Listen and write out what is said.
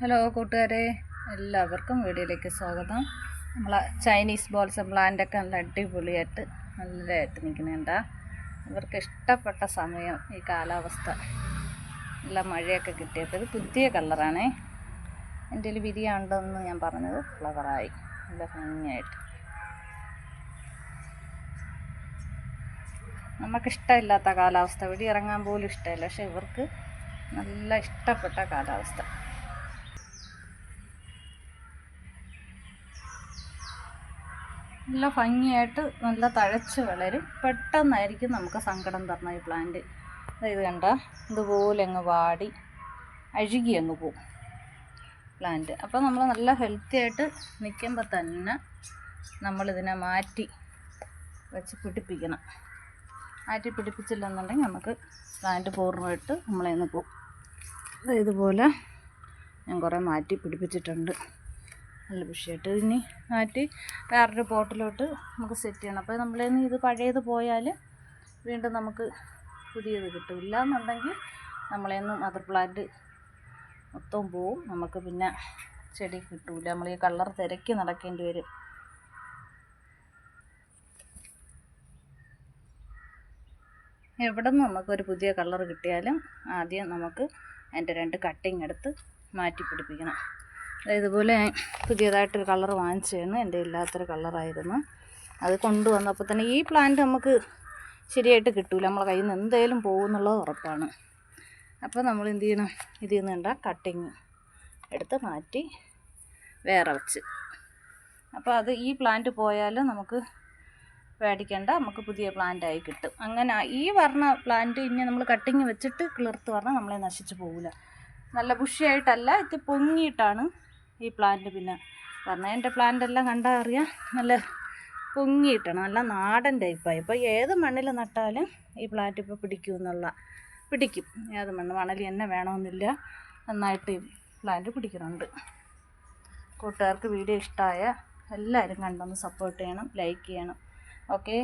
Hello കൂട്ടുകാരെ എല്ലാവർക്കും വീഡിയോയിലേക്ക് സ്വാഗതം. നമ്മൾ ചൈനീസ് ബോൾസ് പ്ലാന്റൊക്കെ നല്ല അടിപൊളിയായിട്ട് നല്ലതായിട്ട് നിൽക്കുന്നുണ്ട്. ഇവർക്ക് ഇഷ്ടപ്പെട്ട സമയം ഈ കാലാവസ്ഥ നല്ല മഴയൊക്കെ കിട്ടിയപ്പോൾ ഇത് പുതിയ കളറാണേ എന്റെ ഒരു വിരിയാണ്ടെന്ന് ഞാൻ പറഞ്ഞത് ഫ്ലവറായി നല്ല ഭംഗിയായിട്ട്. നമുക്കിഷ്ടമില്ലാത്ത കാലാവസ്ഥ. വെടി ഇറങ്ങാൻ പോലും ഇഷ്ടമില്ല. പക്ഷെ ഇവർക്ക് നല്ല ഇഷ്ടപ്പെട്ട കാലാവസ്ഥ. നല്ല ഭംഗിയായിട്ട് നല്ല തഴച്ച് വളരും. പെട്ടെന്നായിരിക്കും നമുക്ക് സങ്കടം തരണം ഈ പ്ലാന്റ് ഇത് കണ്ട ഇതുപോലെ അങ്ങ് വാടി അഴുകി അങ്ങ് പോവും പ്ലാന്റ് അപ്പോൾ നമ്മൾ നല്ല ഹെൽത്തി ആയിട്ട് നിൽക്കുമ്പോൾ തന്നെ നമ്മളിതിനെ മാറ്റി വെച്ച് പിടിപ്പിക്കണം. മാറ്റി പിടിപ്പിച്ചില്ലെന്നുണ്ടെങ്കിൽ നമുക്ക് പ്ലാന്റ് പൂർണമായിട്ട് നമ്മളതിന് നിന്ന് ദേ ഇതുപോലെ ഞാൻ കുറേ മാറ്റി പിടിപ്പിച്ചിട്ടുണ്ട്. നല്ല വിഷയമായിട്ട് ഇനി മാറ്റി വേറൊരു പോട്ടിലോട്ട് നമുക്ക് സെറ്റ് ചെയ്യണം. അപ്പോൾ നമ്മളിൽ നിന്ന് ഇത് പഴയത് പോയാൽ വീണ്ടും നമുക്ക് പുതിയത് കിട്ടും ഇല്ല എന്നുണ്ടെങ്കിൽ നമ്മളിൽ നിന്ന് മദർ പ്ലാന്റ് മൊത്തം പോവും. നമുക്ക് പിന്നെ ചെടി കിട്ടൂല. നമ്മൾ ഈ കളർ തിരക്കി നടക്കേണ്ടി വരും. എവിടെ നിന്ന് നമുക്കൊരു പുതിയ കളർ കിട്ടിയാലും ആദ്യം നമുക്ക് അതിന്റെ രണ്ട് കട്ടിങ് എടുത്ത് മാറ്റി പിടിപ്പിക്കണം. ഇതുപോലെ പുതിയതായിട്ടൊരു കളർ വാങ്ങിച്ചിരുന്നു എന്റെ ഇല്ലാത്തൊരു കളറായിരുന്നു. അത് കൊണ്ടുവന്നപ്പോൾ തന്നെ ഈ പ്ലാന്റ് നമുക്ക് ശരിയായിട്ട് കിട്ടൂല. നമ്മളെ കയ്യിൽ നിന്ന് എന്തായാലും പോകുമെന്നുള്ളത് ഉറപ്പാണ്. അപ്പോൾ നമ്മൾ എന്ത് ചെയ്യണം? ഇതിൽ നിന്ന് കട്ടിങ് എടുത്ത് മാറ്റി വേറെ വെച്ച്. അപ്പോൾ അത് ഈ പ്ലാന്റ് പോയാൽ നമുക്ക് പേടിക്കേണ്ട. നമുക്ക് പുതിയ പ്ലാന്റായി കിട്ടും. അങ്ങനെ ഈ പറഞ്ഞ പ്ലാന്റ് ഇനി നമ്മൾ കട്ടിങ് വെച്ചിട്ട് കിളിർത്ത് പറഞ്ഞാൽ നമ്മളെ നശിച്ചു പോകില്ല നല്ല ബുഷിയായിട്ടല്ല ഇത് പൊങ്ങിയിട്ടാണ് ഈ പ്ലാന്റ് പിന്നെ. കാരണം എന്റെ പ്ലാന്റ് എല്ലാം കണ്ടാൽ അറിയാം നല്ല പൊങ്ങിയിട്ടാണ് നല്ല നാടൻ ടൈപ്പായി ഇപ്പോൾ ഏത് മണ്ണിൽ നട്ടാലും ഈ പ്ലാന്റ് ഇപ്പോൾ പിടിക്കും എന്നുള്ള പിടിക്കും. ഏത് മണ്ണ് മണൽ തന്നെ വേണമെന്നില്ല നന്നായിട്ട് ഈ പ്ലാന്റ് പിടിക്കുന്നുണ്ട് കൂട്ടുകാർക്ക് വീഡിയോ ഇഷ്ടമായ എല്ലാവരും കണ്ടൊന്ന് സപ്പോർട്ട് ചെയ്യണം ലൈക്ക് ചെയ്യണം. ഓക്കെ